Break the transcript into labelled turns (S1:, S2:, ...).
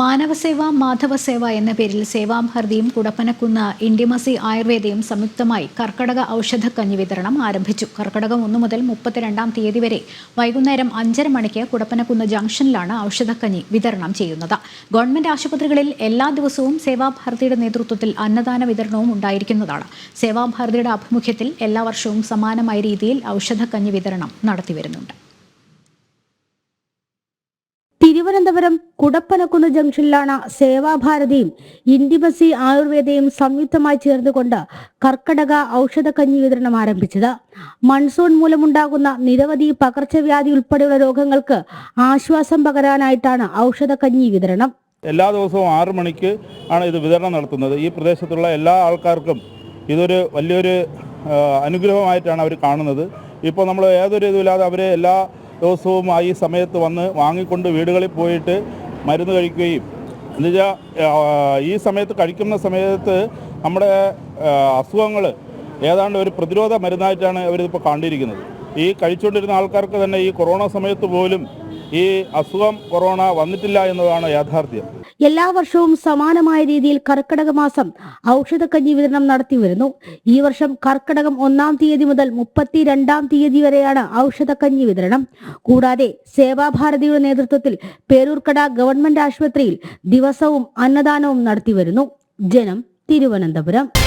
S1: മാനവസേവ മാധവസേവ എന്ന പേരിൽ സേവാഭാരതിയും കുടപ്പനക്കുന്ന് ഇൻഡിമസി ആയുർവേദയും സംയുക്തമായി കർക്കടക ഔഷധക്കഞ്ഞി വിതരണം ആരംഭിച്ചു. കർക്കടകം ഒന്നു മുതൽ മുപ്പത്തിരണ്ടാം തീയതി വരെ വൈകുന്നേരം അഞ്ചര മണിക്ക് കുടപ്പനക്കുന്ന് ജംഗ്ഷനിലാണ് ഔഷധക്കഞ്ഞി വിതരണം ചെയ്യുന്നത്. ഗവൺമെന്റ് ആശുപത്രികളിൽ എല്ലാ ദിവസവും സേവാഭാരതിയുടെ നേതൃത്വത്തിൽ അന്നദാന വിതരണവും ഉണ്ടായിരിക്കുന്നതാണ്. സേവാഭാരതിയുടെ ആഭിമുഖ്യത്തിൽ എല്ലാ വർഷവും സമാനമായ രീതിയിൽ ഔഷധക്കഞ്ഞി വിതരണം നടത്തിവരുന്നുണ്ട്
S2: തിരുവനന്തപുരം കുടപ്പനക്കുന്ന് ജംഗ്ഷനിലാണ് സേവാഭാരതിയും ഇൻഡിമസി ആയുർവേദയും സംയുക്തമായി ചേർന്നുകൊണ്ട് കർക്കടക ഔഷധ കഞ്ഞി വിതരണം ആരംഭിച്ചത്. മൺസൂൺ മൂലമുണ്ടാകുന്ന നിരവധി പകർച്ചവ്യാധി ഉൾപ്പെടെയുള്ള രോഗങ്ങൾക്ക് ആശ്വാസം പകരാനായിട്ടാണ് കഞ്ഞി വിതരണം.
S3: എല്ലാ ദിവസവും ആറു മണിക്ക് ആണ് ഇത് വിതരണം നടത്തുന്നത്. ഈ പ്രദേശത്തുള്ള എല്ലാ ആൾക്കാർക്കും ഇതൊരു വലിയൊരു അനുഗ്രഹമായിട്ടാണ് അവർ കാണുന്നത്. ഇപ്പോൾ നമ്മൾ ഏതൊരു ഇതുമില്ലാതെ അവർ എല്ലാ ദിവസവും ആ ഈ സമയത്ത് വന്ന് വാങ്ങിക്കൊണ്ട് വീടുകളിൽ പോയിട്ട് മരുന്ന് കഴിക്കുകയും. എന്നുവെച്ചാൽ ഈ സമയത്ത് കഴിക്കുന്ന സമയത്ത് നമ്മുടെ അസുഖങ്ങൾ ഏതാണ്ട് ഒരു പ്രതിരോധ മരുന്നായിട്ടാണ് അവരിതിപ്പോൾ കണ്ടിരിക്കുന്നത്. ഈ കഴിച്ചുകൊണ്ടിരുന്ന ആൾക്കാർക്ക് തന്നെ ഈ കൊറോണ സമയത്ത് പോലും ഈ അസുഖം കൊറോണ വന്നിട്ടില്ല എന്നതാണ് യാഥാർത്ഥ്യം.
S2: എല്ലാ വർഷവും സമാനമായ രീതിയിൽ കർക്കിടക മാസം ഔഷധക്കഞ്ഞി വിതരണം നടത്തി വരുന്നു. ഈ വർഷം കർക്കിടകം ഒന്നാം തീയതി മുതൽ മുപ്പത്തിരണ്ടാം തീയതി വരെയാണ് ഔഷധക്കഞ്ഞി വിതരണം. കൂടാതെ സേവാഭാരതിയുടെ നേതൃത്വത്തിൽ പേരൂർക്കട ഗവൺമെന്റ് ആശുപത്രിയിൽ ദിവസവും അന്നദാനവും നടത്തി വരുന്നു. ജനം തിരുവനന്തപുരം.